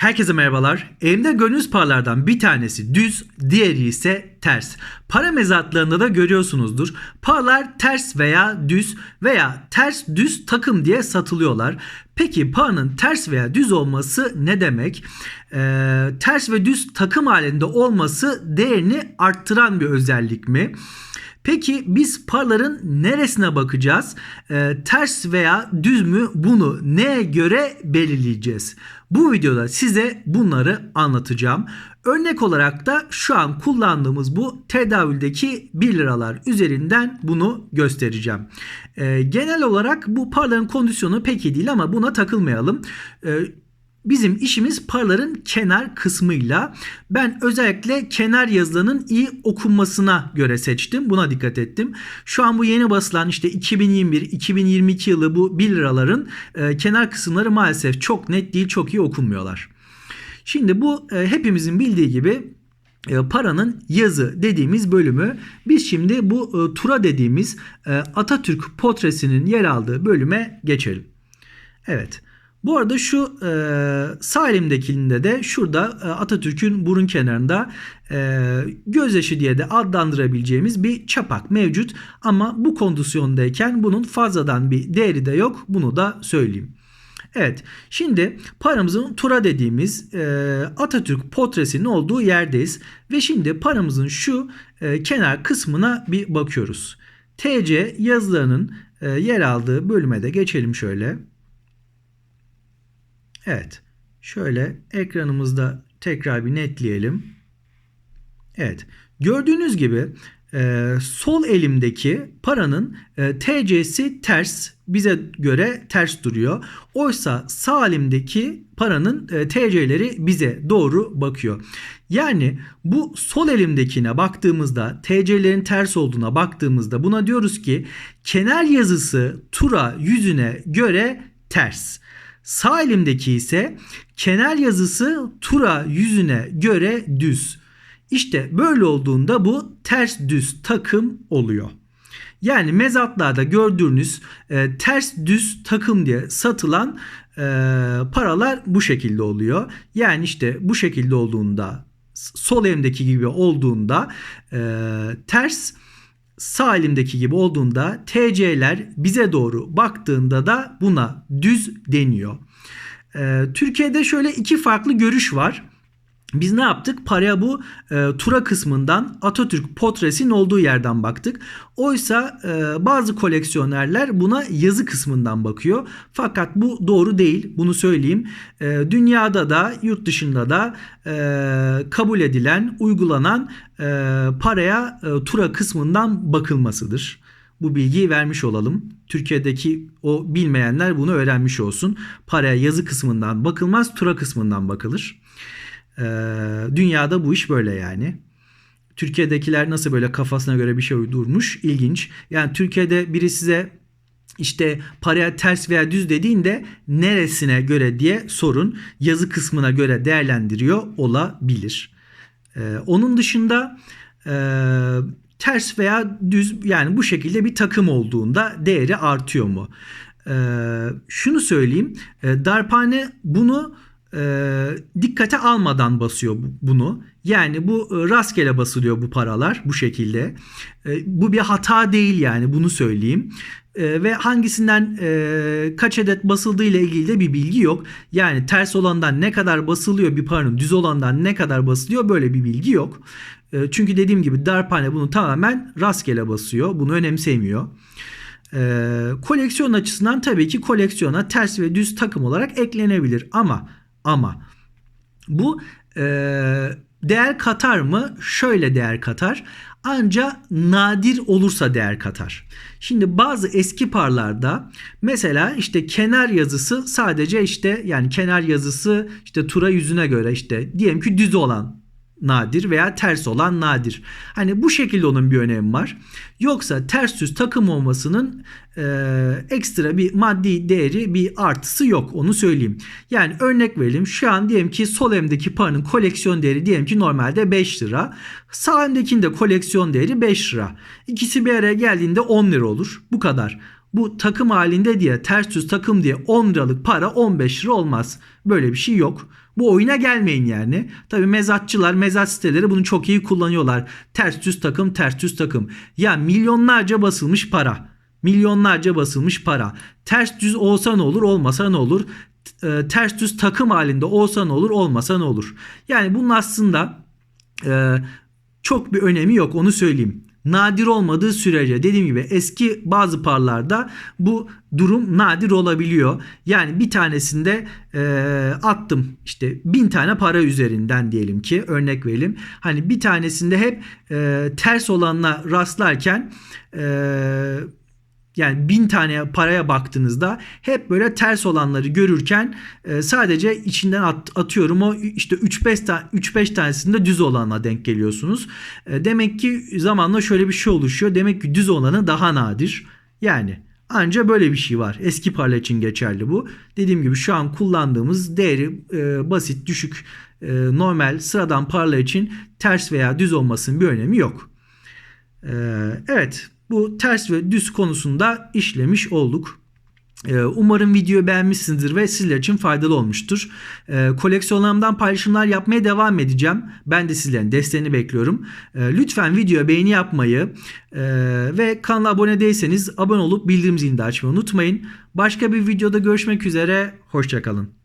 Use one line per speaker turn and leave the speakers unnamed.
Herkese merhabalar. Elimde gördüğünüz paralardan bir tanesi düz, diğeri ise ters. Para mezatlarında da görüyorsunuzdur. Paralar ters veya düz veya ters düz takım diye satılıyorlar. Peki paranın ters veya düz olması ne demek? Ee, ters ve düz takım halinde olması değerini arttıran bir özellik mi? Peki biz paraların neresine bakacağız? Ee, ters veya düz mü bunu neye göre belirleyeceğiz? Bu videoda size bunları anlatacağım. Örnek olarak da şu an kullandığımız bu tedavüldeki 1 liralar üzerinden bunu göstereceğim. Ee, genel olarak bu paraların kondisyonu pek iyi değil ama buna takılmayalım. Ee, Bizim işimiz paraların kenar kısmıyla. Ben özellikle kenar yazılarının iyi okunmasına göre seçtim. Buna dikkat ettim. Şu an bu yeni basılan işte 2021-2022 yılı bu 1 liraların e, kenar kısımları maalesef çok net değil, çok iyi okunmuyorlar. Şimdi bu e, hepimizin bildiği gibi e, paranın yazı dediğimiz bölümü. Biz şimdi bu e, tura dediğimiz e, Atatürk portresinin yer aldığı bölüme geçelim. Evet. Bu arada şu e, sağ elimdekinde de şurada e, Atatürk'ün burun kenarında e, gözyaşı diye de adlandırabileceğimiz bir çapak mevcut. Ama bu kondisyondayken bunun fazladan bir değeri de yok. Bunu da söyleyeyim. Evet şimdi paramızın tura dediğimiz e, Atatürk portresinin olduğu yerdeyiz. Ve şimdi paramızın şu e, kenar kısmına bir bakıyoruz. TC yazılarının e, yer aldığı bölüme de geçelim şöyle. Evet. Şöyle ekranımızda tekrar bir netleyelim. Evet. Gördüğünüz gibi e, sol elimdeki paranın e, TC'si ters bize göre ters duruyor. Oysa sağ elimdeki paranın e, TC'leri bize doğru bakıyor. Yani bu sol elimdekine baktığımızda TC'lerin ters olduğuna baktığımızda buna diyoruz ki kenar yazısı tura yüzüne göre ters. Sağ elimdeki ise kenar yazısı tura yüzüne göre düz. İşte böyle olduğunda bu ters düz takım oluyor. Yani mezatlarda gördüğünüz e, ters düz takım diye satılan e, paralar bu şekilde oluyor. Yani işte bu şekilde olduğunda sol elimdeki gibi olduğunda e, ters sağ elimdeki gibi olduğunda TC'ler bize doğru baktığında da buna düz deniyor. Ee, Türkiye'de şöyle iki farklı görüş var. Biz ne yaptık? Paraya bu e, tura kısmından Atatürk potresinin olduğu yerden baktık. Oysa e, bazı koleksiyonerler buna yazı kısmından bakıyor. Fakat bu doğru değil. Bunu söyleyeyim. E, dünyada da yurt dışında da e, kabul edilen, uygulanan e, paraya e, tura kısmından bakılmasıdır. Bu bilgiyi vermiş olalım. Türkiye'deki o bilmeyenler bunu öğrenmiş olsun. Paraya yazı kısmından bakılmaz, tura kısmından bakılır. Ee, dünyada bu iş böyle yani. Türkiye'dekiler nasıl böyle kafasına göre bir şey uydurmuş ilginç. Yani Türkiye'de biri size işte paraya ters veya düz dediğinde neresine göre diye sorun. Yazı kısmına göre değerlendiriyor olabilir. Ee, onun dışında e, ters veya düz yani bu şekilde bir takım olduğunda değeri artıyor mu? Ee, şunu söyleyeyim. E, darphane bunu e, dikkate almadan basıyor bunu. Yani bu e, rastgele basılıyor bu paralar bu şekilde. E, bu bir hata değil yani bunu söyleyeyim. E, ve hangisinden e, kaç adet basıldığı ile ilgili de bir bilgi yok. Yani ters olandan ne kadar basılıyor bir paranın düz olandan ne kadar basılıyor böyle bir bilgi yok. E, çünkü dediğim gibi darphane bunu tamamen rastgele basıyor. Bunu önemsemiyor. E, koleksiyon açısından tabii ki koleksiyona ters ve düz takım olarak eklenebilir ama ama bu e, değer katar mı? Şöyle değer katar. Ancak nadir olursa değer katar. Şimdi bazı eski parlarda mesela işte kenar yazısı sadece işte yani kenar yazısı işte tura yüzüne göre işte diyelim ki düz olan nadir veya ters olan nadir. Hani bu şekilde onun bir önemi var. Yoksa ters düz takım olmasının e, ekstra bir maddi değeri bir artısı yok onu söyleyeyim. Yani örnek verelim şu an diyelim ki sol elimdeki paranın koleksiyon değeri diyelim ki normalde 5 lira. Sağ elimdekinin de koleksiyon değeri 5 lira. İkisi bir araya geldiğinde 10 lira olur. Bu kadar. Bu takım halinde diye ters düz takım diye 10 liralık para 15 lira olmaz. Böyle bir şey yok. Bu oyuna gelmeyin yani. Tabi mezatçılar, mezat siteleri bunu çok iyi kullanıyorlar. Ters düz takım, ters düz takım. Ya milyonlarca basılmış para. Milyonlarca basılmış para. Ters düz olsa ne olur, olmasa ne olur? E, ters düz takım halinde olsa ne olur, olmasa ne olur? Yani bunun aslında e, çok bir önemi yok onu söyleyeyim. Nadir olmadığı sürece dediğim gibi eski bazı parlarda bu durum nadir olabiliyor. Yani bir tanesinde e, attım işte bin tane para üzerinden diyelim ki örnek verelim. Hani bir tanesinde hep e, ters olanla rastlarken e, yani bin tane paraya baktığınızda hep böyle ters olanları görürken e, sadece içinden at, atıyorum o işte 3-5 ta, 3-5 tanesinde düz olana denk geliyorsunuz. E, demek ki zamanla şöyle bir şey oluşuyor. Demek ki düz olanı daha nadir. Yani anca böyle bir şey var. Eski parla için geçerli bu. Dediğim gibi şu an kullandığımız değeri e, basit, düşük, e, normal, sıradan parla için ters veya düz olmasının bir önemi yok. E, evet bu ters ve düz konusunda işlemiş olduk. Ee, Umarım videoyu beğenmişsinizdir ve sizler için faydalı olmuştur. Ee, Koleksiyonlarımdan paylaşımlar yapmaya devam edeceğim. Ben de sizlerin desteğini bekliyorum. Ee, Lütfen videoya beğeni yapmayı ve kanala abone değilseniz abone olup bildirim zilini de açmayı unutmayın. Başka bir videoda görüşmek üzere. Hoşçakalın.